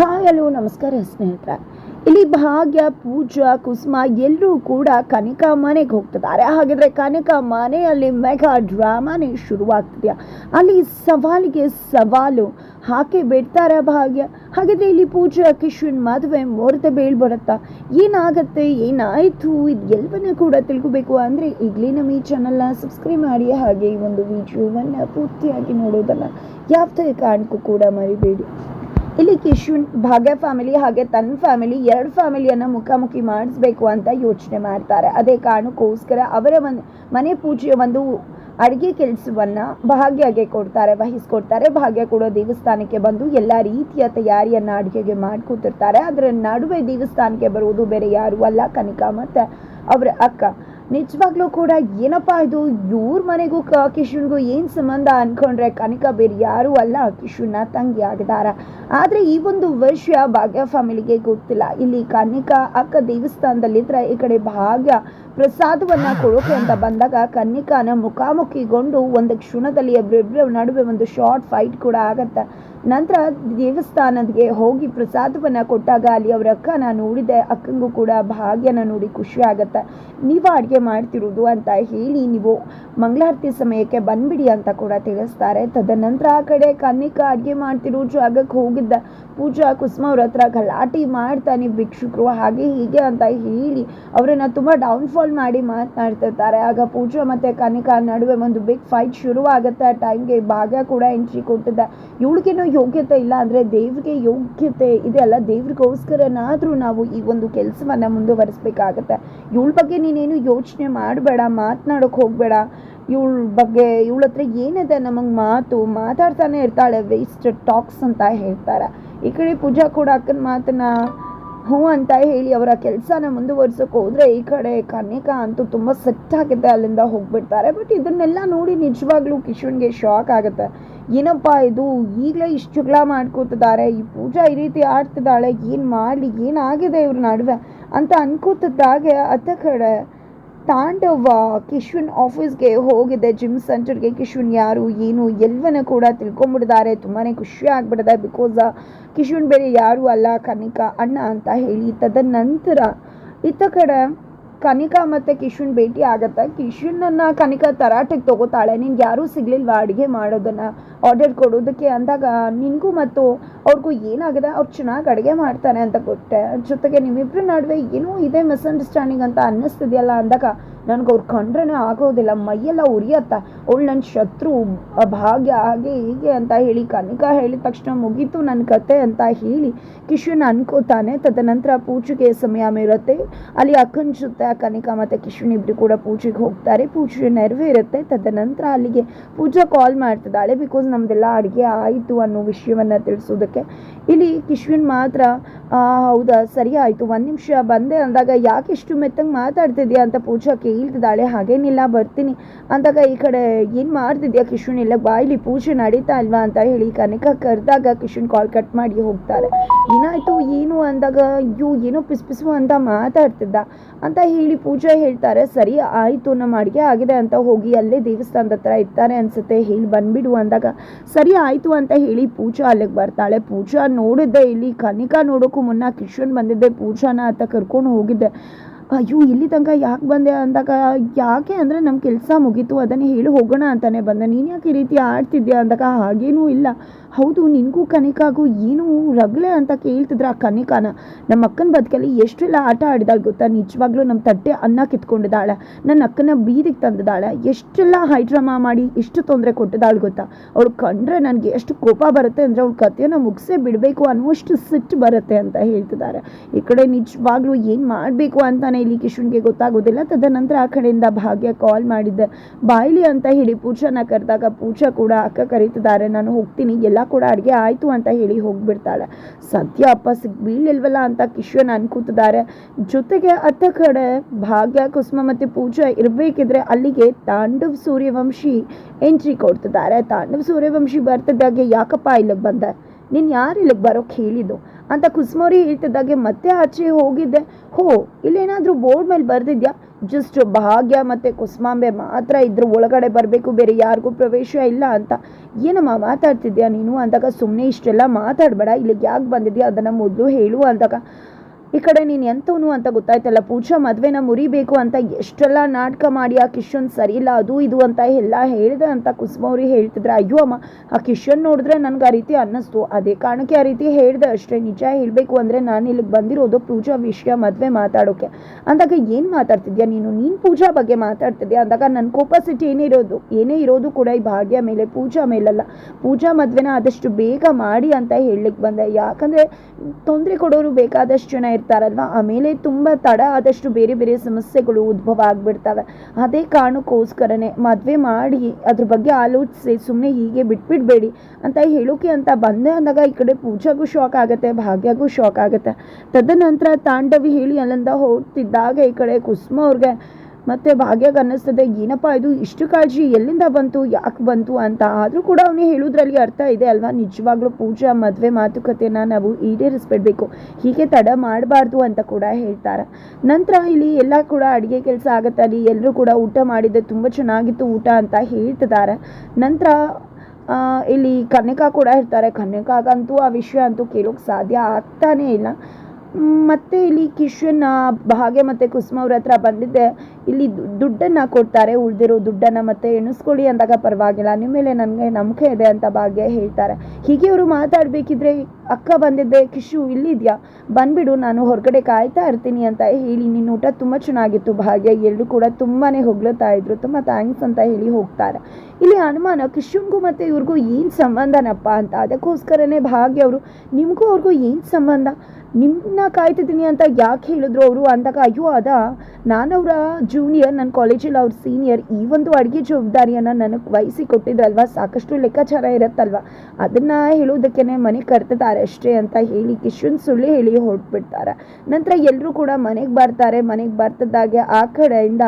Hi hello, ನಮಸ್ಕಾರ ಸ್ನೇಹಿತರೆ. ಇಲ್ಲಿ ಭಾಗ್ಯ ಪೂಜಾ ಕುಸುಮ ಎಲ್ಲರೂ ಕೂಡ ಕನಿಕಾ ಮನೆಗೆ ಹೋಗ್ತಿದ್ದಾರೆ. ಹಾಗಿದ್ರೆ ಕನಕ ಮನೆಯಲ್ಲಿ ಮೆಗಾ ಡ್ರಾಮಾನೇ ಶುರುವಾಗ್ತಿದೆಯಾ? ಅಲ್ಲಿ ಸವಾಲಿಗೆ ಸವಾಲು, ಹಾಕಿ ಬಿಡ್ತಾರೆ ಭಾಗ್ಯ. ಹಾಗಿದ್ರೆ ಇಲ್ಲಿ ಪೂಜಾ ಕಿಶನ್ ಮದುವೆ ಮುಹೂರ್ತ ಬೀಳ್ ಬರುತ್ತಾ? ಏನಾಗತ್ತೆ, ಏನಾಯ್ತು? ಇದು ಎಲ್ಲವನ್ನೂ ಕೂಡ ತಿಳ್ಕೊಬೇಕು ಅಂದರೆ ಈಗಲೇ ನಮ್ಮ ಈ ಚಾನಲ್ನ ಸಬ್ಸ್ಕ್ರೈಬ್ ಮಾಡಿ. ಹಾಗೆ ಈ ಒಂದು ವಿಡಿಯೋವನ್ನು ಪೂರ್ತಿಯಾಗಿ ನೋಡೋದನ್ನು ಯಾವುದೇ ಕಾರಣಕ್ಕೂ ಕೂಡ ಮರಿಬೇಡಿ. ಇಲ್ಲಿ ಕಿಶುನ್ ಭಾಗ್ಯ ಫ್ಯಾಮಿಲಿ ಹಾಗೆ ತನ್ನ ಫ್ಯಾಮಿಲಿ ಎರಡು ಫ್ಯಾಮಿಲಿಯನ್ನು ಮುಖಾಮುಖಿ ಮಾಡಿಸ್ಬೇಕು ಅಂತ ಯೋಚನೆ ಮಾಡ್ತಾರೆ. ಅದೇ ಕಾರಣಕ್ಕೋಸ್ಕರ ಅವರ ಒಂದು ಮನೆ ಪೂಜೆಯ ಒಂದು ಅಡುಗೆ ಕೆಲಸವನ್ನು ಭಾಗ್ಯಗೆ ಕೊಡ್ತಾರೆ, ವಹಿಸ್ಕೊಡ್ತಾರೆ. ಭಾಗ್ಯ ಕೂಡ ದೇವಸ್ಥಾನಕ್ಕೆ ಬಂದು ಎಲ್ಲ ರೀತಿಯ ತಯಾರಿಯನ್ನು ಅಡುಗೆಗೆ ಮಾಡ್ಕೊತಿರ್ತಾರೆ. ಅದರ ನಡುವೆ ದೇವಸ್ಥಾನಕ್ಕೆ ಬರುವುದು ಬೇರೆ ಯಾರು ಅಲ್ಲ. ಕನಿಕಾ ಮತ್ತು ಅವರ ಅಕ್ಕ. ನಿಜವಾಗ್ಲೂ ಕೂಡ ಏನಪ್ಪಾ ಇದು? ಇವ್ರ ಮನೆಗೂ ಕಿಶನ್ಗೂ ಏನು ಸಂಬಂಧ ಅನ್ಕೊಂಡ್ರೆ ಕನಿಕಾ ಬೇರೆ ಯಾರೂ ಅಲ್ಲ ಕಿಶನ್ನ ತಂಗಿ ಆಗಿದಾರ. ಆದರೆ ಈ ಒಂದು ವಿಷಯ ಭಾಗ್ಯ ಫ್ಯಾಮಿಲಿಗೆ ಗೊತ್ತಿಲ್ಲ. ಇಲ್ಲಿ ಕನಿಕಾ ಅಕ್ಕ ದೇವಸ್ಥಾನದಲ್ಲಿದ್ದರೆ ಈ ಕಡೆ ಭಾಗ್ಯ ಪ್ರಸಾದವನ್ನ ಕೊಡೋಕೆ ಅಂತ ಬಂದಾಗ ಕನ್ನಿಕಾನ ಮುಖಾಮುಖಿಗೊಂಡು ಒಂದು ಕ್ಷಣದಲ್ಲಿ ಇಬ್ಬರಿಬ್ಬರ ನಡುವೆ ಒಂದು ಶಾರ್ಟ್ ಫೈಟ್ ಕೂಡ ಆಗತ್ತೆ. ನಂತರ ದೇವಸ್ಥಾನಕ್ಕೆ ಹೋಗಿ ಪ್ರಸಾದವನ್ನ ಕೊಟ್ಟಾಗ ಅಲ್ಲಿ ಅವ್ರ ಅಕ್ಕನ ನೋಡಿದೆ ಅಕ್ಕಂಗೂ ಕೂಡ ಭಾಗ್ಯನ ನೋಡಿ ಖುಷಿ ಆಗತ್ತೆ. ನೀವು ಅಡುಗೆ ಮಾಡ್ತಿರೋದು ಅಂತ ಹೇಳಿ ನೀವು ಮಂಗಳಾರತಿ ಸಮಯಕ್ಕೆ ಬಂದ್ಬಿಡಿ ಅಂತ ಕೂಡ ತಿಳಿಸ್ತಾರೆ. ತದನಂತರ ಆ ಕಡೆ ಕನ್ನಿಕ ಅಡುಗೆ ಮಾಡ್ತಿರೋ ಜಾಗಕ್ಕೆ ಹೋಗಿದ್ದ. ಪೂಜಾ ಕುಸುಮ ಅವ್ರ ಹತ್ರ ಗಲಾಟೆ ಮಾಡ್ತಾ ನೀವು ಭಿಕ್ಷುಕರು ಹಾಗೆ ಹೀಗೆ ಅಂತ ಹೇಳಿ ಅವರನ್ನು ತುಂಬ ಡೌನ್ಫಾಲ್ ಮಾಡಿ ಮಾತನಾಡ್ತಿರ್ತಾರೆ ಆಗ ಪೂಜಾ ಮತ್ತು ಕನಿಕಾ ನಡುವೆ ಒಂದು ಬಿಗ್ ಫೈಟ್ ಶುರುವಾಗುತ್ತೆ. ಆ ಟೈಮ್ಗೆ ಭಾಗ್ಯ ಕೂಡ ಎಂಟ್ರಿ ಕೊಟ್ಟಿದ್ದ. ಇವಳಿಗೇನೋ ಯೋಗ್ಯತೆ ಇಲ್ಲ ಅಂದರೆ ದೇವ್ರಿಗೆ ಯೋಗ್ಯತೆ ಇದೆ ಅಲ್ಲ, ದೇವ್ರಿಗೋಸ್ಕರನಾದರೂ ನಾವು ಈ ಒಂದು ಕೆಲಸವನ್ನು ಮುಂದುವರಿಸ್ಬೇಕಾಗತ್ತೆ. ಇವಳ ಬಗ್ಗೆ ನೀನೇನು ಯೋಚನೆ ಮಾಡಬೇಡ, ಮಾತನಾಡೋಕೆ ಹೋಗಬೇಡ. ಇವಳ ಬಗ್ಗೆ, ಇವಳ ಹತ್ರ ಏನಿದೆ ನಮಗೆ ಮಾತು? ಮಾತಾಡ್ತಾನೆ ಇರ್ತಾಳೆ ವೇಸ್ಟ್ ಟಾಕ್ಸ್ ಅಂತ ಹೇಳ್ತಾರೆ. ಈ ಕಡೆ ಪೂಜಾ ಕೂಡ ಅಕ್ಕನ ಮಾತನ್ನ, ಹ್ಞೂ ಅಂತ ಹೇಳಿ ಅವರ ಕೆಲಸನ ಮುಂದುವರ್ಸೋಕೆ ಹೋದರೆ ಈ ಕಡೆ ಕನ್ಯಕ ಅಂತೂ ತುಂಬ ಸೆಟ್ ಆಗುತ್ತೆ ಅಲ್ಲಿಂದ ಹೋಗ್ಬಿಡ್ತಾರೆ. ಬಟ್ ಇದನ್ನೆಲ್ಲ ನೋಡಿ ನಿಜವಾಗ್ಲೂ ಕಿಶನ್ಗೆ ಶಾಕ್ ಆಗುತ್ತೆ. ಏನಪ್ಪ ಇದು? ಈಗಲೇ ಇಷ್ಟು ಜಗಳ ಮಾಡ್ಕೋತಿದ್ದಾರೆ. ಈ ಪೂಜಾ ಈ ರೀತಿ ಆಡ್ತಿದ್ದಾಳೆ. ಏನು ಮಾಡಲಿ? ಏನಾಗಿದೆ ಇವ್ರ ನಡುವೆ? ಅಂತ ಅನ್ಕೋತಿದ್ದಾಗೆ ಅತ್ತ ಕಡೆ ತಾಂಡವ ಕಿಶ್ವಿನ್ ಆಫೀಸ್ಗೆ ಹೋಗಿದೆ. ಜಿಮ್ ಸೆಂಟರ್ಗೆ ಕಿಶ್ವಿನ್ ಯಾರು, ಏನು ಎಲ್ಲವನ್ನ ಕೂಡ ತಿಳ್ಕೊಂಬಿಡಿದ್ದಾರೆ ತುಂಬಾ ಖುಷಿ ಆಗ್ಬಿಟ್ಟಿದೆ ಬಿಕಾಸ್ ಕಿಶ್ವಿನ್ ಬೇರೆ ಯಾರು ಅಲ್ಲ ಕನಿಕಾ, ಅಣ್ಣ ಅಂತ ಹೇಳಿ ತದನಂತರ ಇತ್ತ ಕಡೆ ಕನಿಕಾ ಮತ್ತು ಕಿಶುನ್ ಭೇಟಿ ಆಗತ್ತೆ? ಕಿಶುನನ್ನು ಕನಿಕಾ ತರಾಟೆಗೆ ತಗೋತಾಳೆ. ನಿನ್ಗೆ ಯಾರೂ ಸಿಗ್ಲಿಲ್ವಾ ಅಡುಗೆ ಮಾಡೋದನ್ನು? ಆರ್ಡರ್ ಕೊಡೋದಕ್ಕೆ ಅಂದಾಗ ನಿನಗೂ ಮತ್ತು ಅವ್ರಿಗೂ ಏನಾಗಿದೆ? ಅವ್ರು ಚೆನ್ನಾಗಿ ಅಡುಗೆ ಮಾಡ್ತಾರೆ ಅಂತ ಕೊಟ್ಟೆ. ಜೊತೆಗೆ ನಿಮ್ಮಿಬ್ಬರ ನಡುವೆ ಏನೋ ಇದೆ ಮಿಸ್ಅಂಡರ್ಸ್ಟ್ಯಾಂಡಿಂಗ್ ಅಂತ ಅನ್ನಿಸ್ತಿದೆಯಲ್ಲ ಅಂದಾಗ ನನಗೆ ಅವ್ರು ಕಂಡ್ರೇ ಆಗೋದಿಲ್ಲ. ಮೈಯೆಲ್ಲ ಉರಿಯತ್ತ. ಅವಳು ನನ್ನ ಶತ್ರು ಭಾಗ್ಯ ಹಾಗೆ ಹೀಗೆ ಅಂತ ಹೇಳಿ ಕನಿಕ ಹೇಳಿದ ತಕ್ಷಣ ಮುಗೀತು ನನ್ನ ಕತೆ ಅಂತ ಹೇಳಿ ಕಿಶನ್ ಅನ್ಕೋತಾನೆ. ತದನಂತರ ಪೂಜೆಗೆ ಸಮಯ ಇರುತ್ತೆ ಅಲ್ಲಿ ಅಕ್ಕನ ಜೊತೆ ಕನಿಕಾ ಮತ್ತು ಕಿಶನ್ ಇಬ್ಬರು ಕೂಡ ಪೂಜೆಗೆ ಹೋಗ್ತಾರೆ. ಪೂಜೆ ನೆರವೇರುತ್ತೆ. ತದನಂತರ ಅಲ್ಲಿಗೆ ಪೂಜಾ ಕಾಲ್ ಮಾಡ್ತಿದ್ದಾಳೆ. ಬಿಕಾಸ್ ನಮ್ದೆಲ್ಲ ಅಡುಗೆ ಆಯಿತು ಅನ್ನೋ ವಿಷಯವನ್ನು ತಿಳಿಸೋದಕ್ಕೆ. ಇಲ್ಲಿ ಕಿಶ್ವಿನ್ ಮಾತ್ರ ಹೌದಾ? ಸರಿ ಆಯಿತು. ಒಂದು ನಿಮಿಷ ಬಂದೆ ಅಂದಾಗ ಯಾಕೆ ಇಷ್ಟು ಮೆತ್ತಂಗೆ ಮಾತಾಡ್ತಿದ್ಯಾ? ಅಂತ ಪೂಜಾ ಕೇಳ್ತಿದ್ದಾಳೆ ಹಾಗೇನಿಲ್ಲ, ಬರ್ತೀನಿ. ಅಂದಾಗ ಈ ಕಡೆ, ಏನು ಮಾಡ್ತಿದ್ಯಾ ಕಿಶುನ್? ಇಲ್ಲ ಬಾಯಿಲಿ ಪೂಜೆ ನಡೀತಾ ಅಲ್ವಾ ಅಂತ ಹೇಳಿ ಕನಕ ಕರೆದಾಗ ಕಿಶುನ್ ಕಾಲ್ ಕಟ್ ಮಾಡಿ ಹೋಗ್ತಾರೆ. ಏನಾಯಿತು, ಏನು? ಅಂದಾಗ, ಅಯ್ಯೋ, ಏನೋ ಪಿಸ್ ಪಿಸು ಅಂತ ಮಾತಾಡ್ತಿದ್ದ. ಅಂತ ಹೇಳಿ ಪೂಜಾ ಹೇಳ್ತಾರೆ, ಸರಿ, ಆಯಿತು, ನಮ್ಮ ಅಡುಗೆ ಆಗಿದೆ ಅಂತ ಹೋಗಿ ಅಲ್ಲೇ ದೇವಸ್ಥಾನದ ಹತ್ರ ಇರ್ತಾರೆ ಅನ್ಸುತ್ತೆ, ಹೇಳಿ ಬಂದ್ಬಿಡು. ಅಂದಾಗ, ಸರಿ, ಆಯಿತು, ಅಂತ ಹೇಳಿ ಪೂಜಾ ಅಲ್ಲಿಗೆ ಬರ್ತಾಳೆ. ಪೂಜಾ ನೋಡಿದ್ದೆ, ಇಲ್ಲಿ ಕನಿಕಾ ನೋಡೋಕ್ಕೂ ಮುನ್ನ ಕಿಶನ್ ಬಂದಿದ್ದೆ, ಪೂಜಾನ ಅಂತ ಕರ್ಕೊಂಡು ಹೋಗಿದ್ದೆ. ಅಯ್ಯೋ ಇಲ್ಲಿ ತನಕ ಯಾಕೆ ಬಂದೆ ಅಂದಾಗ, ಯಾಕೆ ಅಂದರೆ ನಮ್ಮ ಕೆಲಸ ಮುಗೀತು, ಅದನ್ನೇ ಹೇಳಿ ಹೋಗೋಣ ಅಂತಾನೆ ಬಂದೆ. ನೀನು ಯಾಕೆ ಈ ರೀತಿ ಆಡ್ತಿದ್ದೆ ಅಂದಾಗ, ಹಾಗೇನೂ ಇಲ್ಲ. ಹೌದು, ನಿನಗೂ ಕನಿಕಾಗೂ ಏನು ರಗಳೆ ಅಂತ ಕೇಳ್ತಿದ್ರೆ ಆ ಕನಿಕಾನ. ನಮ್ಮ ಅಕ್ಕನ ಬದುಕಲ್ಲಿ ಎಷ್ಟೆಲ್ಲ ಆಟ ಆಡಿದಾಳೆ ಗೊತ್ತಾ? ನಿಜವಾಗ್ಲೂ ನಮ್ಮ ತಟ್ಟೆ ಅನ್ನ ಕಿತ್ಕೊಂಡಿದ್ದಾಳೆ. ನನ್ನ ಅಕ್ಕನ ಬೀದಿಗೆ ತಂದಿದ್ದಾಳೆ. ಎಷ್ಟೆಲ್ಲ ಹೈಡ್ರಾಮಾ ಮಾಡಿ ಎಷ್ಟು ತೊಂದರೆ ಕೊಟ್ಟಿದ್ದಾಳೆ ಗೊತ್ತಾ? ಅವಳು ಕಂಡ್ರೆ ನನಗೆ ಎಷ್ಟು ಕೋಪ ಬರುತ್ತೆ ಅಂದರೆ ಅವಳ ಕಥೆಯನ್ನು ಮುಗಿಸೇ ಬಿಡಬೇಕು ಅನ್ನುವಷ್ಟು ಸಿಟ್ಟು ಬರುತ್ತೆ ಅಂತ ಹೇಳ್ತಿದ್ದಾರೆ. ಈ ಕಡೆ ನಿಜವಾಗ್ಲೂ ಏನು ಮಾಡಬೇಕು ಅಂತಾನೆ ಇಲ್ಲಿ ಕಿಶನ್ಗೆ ಗೊತ್ತಾಗೋದಿಲ್ಲ ತದನಂತರ ಆ ಕಡೆಯಿಂದ ಭಾಗ್ಯ ಕಾಲ್ ಮಾಡಿದ್ದೆ ಬಾಯ್ಲಿ ಅಂತ ಹೇಳಿ ಪೂಜಾನ ಕರೆದಾಗ ಪೂಜಾ ಕೂಡ, ಅಕ್ಕ ಕರೀತಿದ್ದಾರೆ, ನಾನು ಹೋಗ್ತೀನಿ, ಎಲ್ಲ ಕೂಡ ಅಡುಗೆ ಆಯಿತು ಅಂತ ಹೇಳಿ ಹೋಗ್ಬಿಡ್ತಾಳೆ. ಸದ್ಯ ಅಪ್ಪ ಸಿಗ್ ಬೀಳಿಲ್ವಲ್ಲ ಅಂತ ಕಿಶನ್ ಅನ್ಕೂತಿದ್ದಾರೆ. ಜೊತೆಗೆ ಅತ್ತ ಕಡೆ ಭಾಗ್ಯ, ಕುಸುಮ ಮತ್ತು ಪೂಜಾ ಇರಬೇಕಿದ್ರೆ ಅಲ್ಲಿಗೆ ತಾಂಡವ್ ಸೂರ್ಯವಂಶಿ ಎಂಟ್ರಿ ಕೊಡ್ತಿದ್ದಾರೆ. ತಾಂಡವ್ ಸೂರ್ಯವಂಶಿ ಬರ್ತಿದ್ದಾಗೆ ಯಾಕಪ್ಪ ಇಲ್ಲಿಗೆ ಬಂದೆ? ನೀನು ಯಾರು ಇಲ್ಲಿಗೆ ಬರೋಕ್ಕೆ ಹೇಳಿದ್ದು? ಅಂತ ಕುಸ್ಮೋರಿ ಹೇಳ್ತಿದ್ದಾಗೆ ಮತ್ತೆ ಆಚೆ ಹೋಗಿದ್ದೆ. ಹೋ, ಇಲ್ಲೇನಾದರೂ ಬೋರ್ಡ್ ಮೇಲೆ ಬರೆದಿದ್ಯಾ? ಜಸ್ಟ್ ಭಾಗ್ಯ ಮತ್ತು ಕುಸ್ಮಾಂಬೆ ಮಾತ್ರ ಇದ್ರ ಒಳಗಡೆ ಬರಬೇಕು, ಬೇರೆ ಯಾರಿಗೂ ಪ್ರವೇಶ ಇಲ್ಲ ಅಂತ. ಏನಮ್ಮ ಮಾತಾಡ್ತಿದ್ಯಾ ನೀನು ಅಂದಾಗ ಸುಮ್ಮನೆ ಇಷ್ಟೆಲ್ಲ ಮಾತಾಡಬೇಡ, ಇಲ್ಲಿಗೆ ಯಾಕೆ ಬಂದಿದ್ಯಾ ಅದನ್ನು ಮೊದಲು ಹೇಳು ಅಂದಾಗ. ಈ ಕಡೆ ನೀನು ಎಂತವನು ಅಂತ ಗೊತ್ತಾಯ್ತಲ್ಲ ಪೂಜಾ, ಮದುವೆನ ಮುರಿಬೇಕು ಅಂತ ಎಷ್ಟೆಲ್ಲ ನಾಟಕ ಮಾಡಿ ಆ ಕಿಶನ್ ಸರಿ ಇಲ್ಲ, ಅದು ಇದು ಅಂತ ಎಲ್ಲ ಹೇಳಿದೆ ಅಂತ ಕುಸುಮವ್ರಿ ಹೇಳ್ತಿದ್ರೆ. ಅಯ್ಯೋ ಅಮ್ಮ, ಆ ಕಿಶನ್ ನೋಡಿದ್ರೆ ನನಗೆ ಆ ರೀತಿ ಅನ್ನಿಸ್ತು. ಅದೇ ಕಾರಣಕ್ಕೆ ಆ ರೀತಿ ಹೇಳಿದೆ ಅಷ್ಟೇ. ನಿಜ ಹೇಳಬೇಕು ಅಂದರೆ ನಾನು ಇಲ್ಲಿಗೆ ಬಂದಿರೋದು ಪೂಜಾ, ವಿಷಯ, ಮದುವೆ ಮಾತಾಡೋಕೆ. ಅಂದಾಗ ಏನು ಮಾತಾಡ್ತಿದ್ಯಾ ನೀನು? ನೀನು ಪೂಜಾ ಬಗ್ಗೆ ಮಾತಾಡ್ತಿದ್ಯಾ? ಅಂದಾಗ ನನ್ನ ಕೋಪಸಿಟಿ ಇರೋದು, ಏನೇ ಇರೋದು ಕೂಡ ಈ ಭಾಗ್ಯ ಮೇಲೆ, ಪೂಜಾ ಮೇಲಲ್ಲ. ಪೂಜಾ, ಮದುವೆನ ಆದಷ್ಟು ಬೇಗ ಮಾಡಿ ಅಂತ ಹೇಳಲಿಕ್ಕೆ ಬಂದೆ. ಯಾಕಂದರೆ ತೊಂದರೆ ಕೊಡೋರು ಬೇಕಾದಷ್ಟು ಜನ ಇರ್ತಾರಲ್ವ ಆಮೇಲೆ ತುಂಬ ತಡ ಆದಷ್ಟು ಬೇರೆ ಬೇರೆ ಸಮಸ್ಯೆಗಳು ಉದ್ಭವ ಆಗಿಬಿಡ್ತವೆ. ಅದೇ ಕಾರಣಕ್ಕೋಸ್ಕರನೇ ಮದುವೆ ಮಾಡಿ ಅದ್ರ ಬಗ್ಗೆ ಆಲೋಚಿಸಿ ಸುಮ್ಮನೆ ಹೀಗೆ ಬಿಟ್ಬಿಡ್ಬೇಡಿ ಅಂತ ಹೇಳೋಕೆ ಅಂತ ಬಂದೆ ಅಂದಾಗ ಈ ಕಡೆ ಪೂಜಾಗೂ ಶಾಕ್ ಆಗುತ್ತೆ, ಭಾಗ್ಯಗೂ ಶಾಕ್ ಆಗುತ್ತೆ. ತದನಂತರ ತಾಂಡವಿ ಹೇಳಿ ಅಲ್ಲಿಂದ ಹೋಗ್ತಿದ್ದಾಗ ಈ ಕಡೆ ಕುಸುಮ ಅವ್ರಿಗೆ ಮತ್ತೆ ಭಾಗ್ಯಾಗ ಅನ್ನಿಸ್ತದೆ, ಏನಪ್ಪ ಇದು? ಇಷ್ಟು ಕಾಳಜಿ ಎಲ್ಲಿಂದ ಬಂತು? ಯಾಕೆ ಬಂತು? ಅಂತ. ಆದರೂ ಕೂಡ ಅವನೇ ಹೇಳೋದ್ರಲ್ಲಿ ಅರ್ಥ ಇದೆ ಅಲ್ವಾ? ನಿಜವಾಗ್ಲೂ ಪೂಜಾ ಮದುವೆ ಮಾತುಕತೆನ ನಾವು ಈಡೇರಿಸ್ಬಿಡ್ಬೇಕು. ಹೀಗೆ ತಡ ಮಾಡಬಾರ್ದು ಅಂತ ಕೂಡ ಹೇಳ್ತಾರೆ. ನಂತರ ಇಲ್ಲಿ ಎಲ್ಲ ಕೂಡ ಅಡುಗೆ ಕೆಲಸ ಆಗುತ್ತೆ. ಅಲ್ಲಿ ಎಲ್ಲರೂ ಕೂಡ ಊಟ ಮಾಡಿದ್ದೆ ತುಂಬ ಚೆನ್ನಾಗಿತ್ತು ಊಟ ಅಂತ ಹೇಳ್ತಿದ್ದಾರೆ ನಂತರ ಇಲ್ಲಿ ಕನ್ಯಕಾ ಕೂಡ ಇರ್ತಾರೆ. ಕನ್ಯಕಾಗಂತೂ ಆ ವಿಷಯ ಅಂತೂ ಕೇಳೋಕೆ ಸಾಧ್ಯ ಆಗ್ತಾನೇ ಇಲ್ಲ. ಮತ್ತೆ ಇಲ್ಲಿ ಕಿಶನ್ ಭಾಗ್ಯ ಮತ್ತು ಕುಸುಮ ಅವ್ರ ಹತ್ರ ಬಂದಿದ್ದೆ. ಇಲ್ಲಿ ದುಡ್ಡನ್ನು ದುಡ್ಡನ್ನ ಕೊಡ್ತಾರೆ, ಉಳಿದಿರೋ ದುಡ್ಡನ್ನ ಮತ್ತೆ ಎಣಿಸ್ಕೊಳ್ಳಿ ಅಂದಾಗ ಪರವಾಗಿಲ್ಲ. ನಿಮ್ಮ ಮೇಲೆ ನನಗೆ ನಂಬಿಕೆ ಇದೆ ಅಂತ ಭಾಗ್ಯ ಹೇಳ್ತಾರೆ. ಹೀಗೆ ಅವರು ಮಾತಾಡಬೇಕಿದ್ರೆ, ಅಕ್ಕ ಬಂದಿದ್ದೆ, ಕಿಶು ಇಲ್ಲಿದೆಯಾ? ಬಂದ್ಬಿಡು, ನಾನು ಹೊರಗಡೆ ಕಾಯ್ತಾ ಇರ್ತೀನಿ ಅಂತ ಹೇಳಿ ನಿನ್ನ ಊಟ ತುಂಬ ಚೆನ್ನಾಗಿತ್ತು ಭಾಗ್ಯ. ಎಲ್ಲರೂ ಕೂಡ ತುಂಬಾ ಹೊಗಳುತ್ತಾ ಇದ್ರು. ತುಂಬ ಥ್ಯಾಂಕ್ಸ್ ಅಂತ ಹೇಳಿ ಹೋಗ್ತಾರೆ. ಇಲ್ಲಿ ಅನುಮಾನ ಕಿಶನ್ಗೂ ಮತ್ತು ಇವ್ರಿಗೂ ಏನು ಸಂಬಂಧನಪ್ಪ ಅಂತ. ಅದಕ್ಕೋಸ್ಕರನೇ ಭಾಗ್ಯ ಅವರು, ನಿಮಗೂ ಅವ್ರಿಗೂ ಏನು ಸಂಬಂಧ? ನಿಮ್ಮನ್ನ ಕಾಯ್ತಿದ್ದೀನಿ ಅಂತ ಯಾಕೆ ಹೇಳಿದ್ರು ಅವರು? ಅಂದಾಗ, ಅಯ್ಯೋ, ಅದ ಅವರ ಜೂನಿಯರ್ ನನ್ನ ಕಾಲೇಜಲ್ಲಿ ಅವ್ರ ಸೀನಿಯರ್ ಈ ಒಂದು ಅಡುಗೆ ಜವಾಬ್ದಾರಿಯನ್ನು ನನಗೆ ವಹಿಸಿ ಕೊಟ್ಟಿದ್ರಲ್ವಾ? ಸಾಕಷ್ಟು ಲೆಕ್ಕಾಚಾರ ಇರುತ್ತಲ್ವ? ಅದನ್ನು ಹೇಳೋದಕ್ಕೇ ಮನೆ ಕರ್ತಿದ್ದಾರೆ ಅಷ್ಟೇ ಅಂತ ಹೇಳಿ ಕಿಶನ್ ಸುಳ್ಳು ಹೇಳಿ ಹೊರಟ್ಬಿಡ್ತಾರೆ. ನಂತರ ಎಲ್ಲರೂ ಕೂಡ ಮನೆಗೆ ಬರ್ತಾರೆ. ಮನೆಗೆ ಬರ್ತದಾಗೆ ಆ ಕಡೆಯಿಂದ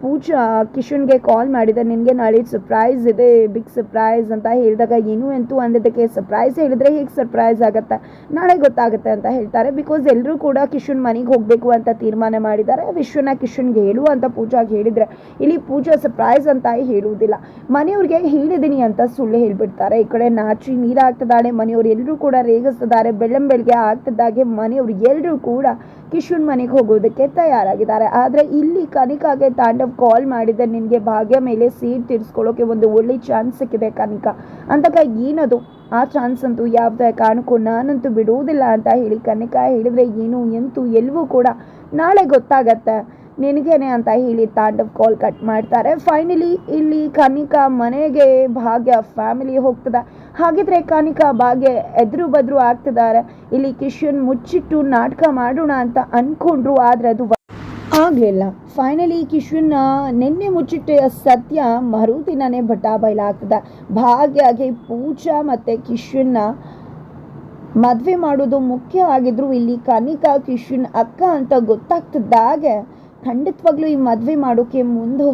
ಪೂಜಾ, ಕಿಶನ್ಗೆ ಕಾಲ್ ಮಾಡಿದೆ. ನಿನಗೆ ನಾಳೆ ಸರ್ಪ್ರೈಸ್ ಇದೆ ಬಿಗ್ ಸರ್ಪ್ರೈಸ್ ಅಂತ ಹೇಳಿದಾಗ, ಏನು ಎಂತೂ ಅಂದಿದ್ದಕ್ಕೆ ಸರ್ಪ್ರೈಸ್ ಹೇಳಿದರೆ ಹೇಗೆ ಸರ್ಪ್ರೈಸ್ ಆಗುತ್ತೆ? ನಾಳೆ ಗೊತ್ತಾಗುತ್ತೆ ಅಂತ ಹೇಳ್ತಾರೆ. ಬಿಕಾಸ್ ಎಲ್ಲರೂ ಕೂಡ ಕಿಶನ್ ಮನೆಗೆ ಹೋಗಬೇಕು ಅಂತ ತೀರ್ಮಾನ ಮಾಡಿದ್ದಾರೆ. ವಿಶ್ವನ ಕಿಶನ್ಗೆ ಹೇಳು ಅಂತ ಪೂಜಾಗೆ ಹೇಳಿದರೆ, ಇಲ್ಲಿ ಪೂಜಾ ಸರ್ಪ್ರೈಸ್ ಅಂತ ಹೇಳುವುದಿಲ್ಲ. ಮನೆಯವ್ರಿಗೆ ಹೇಳಿದ್ದೀನಿ ಅಂತ ಸುಳ್ಳು ಹೇಳಿಬಿಡ್ತಾರೆ. ಈ ಕಡೆ ನಾಚಿ ನೀರಾಗ್ತದಾಳೆ ಮನೆಯವ್ರು ಎಲ್ಲರೂ ಕೂಡ ರೇಗಿಸ್ತಿದ್ದಾರೆ. ಬೆಳ್ಳಂ ಬೆಳಗ್ಗೆ ಆಗ್ತಿದ್ದಾಗೆ ಮನೆಯವ್ರು ಎಲ್ಲರೂ ಕೂಡ ಕಿಶನ್ ಮನೆಗೆ ಹೋಗೋದಕ್ಕೆ ತಯಾರಾಗಿದ್ದಾರೆ. ಆದರೆ ಇಲ್ಲಿ ಕನಿಕಾಗೆ ತಾಂಡವ್ ಕಾಲ್ ಮಾಡಿದೆ. ನಿನಗೆ ಭಾಗ್ಯ ಮೇಲೆ ಸೀಟ್ ತಿರ್ಸ್ಕೊಳ್ಳೋಕೆ ಒಂದು ಒಳ್ಳೆ ಚಾನ್ಸ್ ಸಿಕ್ಕಿದೆ ಕನಿಕ. ಅಂತಕ ಏನದು? ಆ ಚಾನ್ಸ್ ಅಂತೂ ಯಾವುದೇ ಕಾರಣಕ್ಕೂ ನಾನಂತೂ ಬಿಡುವುದಿಲ್ಲ ಅಂತ ಹೇಳಿ ಕನಿಕ ಹೇಳಿದ್ರೆ ಏನು ಎಂತೂ ಎಲ್ಲವೂ ಕೂಡ ನಾಳೆ ಗೊತ್ತಾಗತ್ತೆ. ನಿನಗೇನೆ ಅಂತ ಹೇಳಿ ತಾಂಡವ್ ಕಾಲ್ ಕಟ್ ಮಾಡ್ತಾರೆ. ಫೈನಲಿ ಇಲ್ಲಿ ಕನಿಕಾ ಮನೆಗೆ ಭಾಗ್ಯ ಫ್ಯಾಮಿಲಿ ಹೋಗ್ತದೆ. ಹಾಗಿದ್ರೆ ಕನಿಕಾ ಭಾಗ್ಯ ಎದುರು ಬದ್ರು ಆಗ್ತಿದ್ದಾರೆ. ಇಲ್ಲಿ ಕಿಶನ್ ಮುಚ್ಚಿಟ್ಟು ನಾಟಕ ಮಾಡೋಣ ಅಂತ ಅನ್ಕೊಂಡ್ರು, ಆದ್ರೆ ಅದು ಆಗಲಿಲ್ಲ. ಫೈನಲಿ ಕಿಶನ್ನ ನಿನ್ನೆ ಮುಚ್ಚಿಟ್ಟ ಸತ್ಯ ಮರುದಿನನೇ ಭಟ ಬಯಲಾಗ್ತದೆ. ಭಾಗ್ಯಗೆ ಪೂಜಾ ಮತ್ತು ಕಿಶನ್ನ ಮದುವೆ ಮಾಡೋದು ಮುಖ್ಯ ಆಗಿದ್ರು ಇಲ್ಲಿ ಕನಿಕಾ ಕಿಶುನ್ ಅಕ್ಕ ಅಂತ ಗೊತ್ತಾಗ್ತಿದ್ದಾಗೆ ಖಂಡಿತವಾಗ್ಲೂ ಈ ಮದುವೆ ಮಾಡೋಕ್ಕೆ ಮುಂದೆ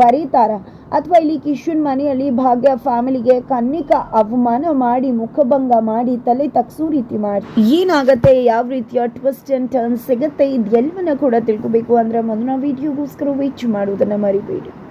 ವರೀತಾರ ಅಥವಾ ಇಲ್ಲಿ ಕಿಶುನ್ ಮನೆಯಲ್ಲಿ ಭಾಗ್ಯ ಫ್ಯಾಮಿಲಿಗೆ ಕನ್ನಿಕ ಅವಮಾನ ಮಾಡಿ ಮುಖಭಂಗ ಮಾಡಿ ತಲೆ ತಗ್ಸೋ ರೀತಿ ಮಾಡಿ. ಏನಾಗತ್ತೆ? ಯಾವ ರೀತಿಯ ಟ್ವಿಸ್ಟ್ ಅಂಡ್ ಟರ್ನ್ ಸಿಗುತ್ತೆ? ಇದೆಲ್ಲವನ್ನ ಕೂಡ ತಿಳ್ಕೊಬೇಕು. ಅಂದ್ರೆ ಮೊದಲ ವಿಡಿಯೋಗೋಸ್ಕರ ವೇಚ್ ಮಾಡೋದನ್ನ ಮರಿಬೇಡಿ.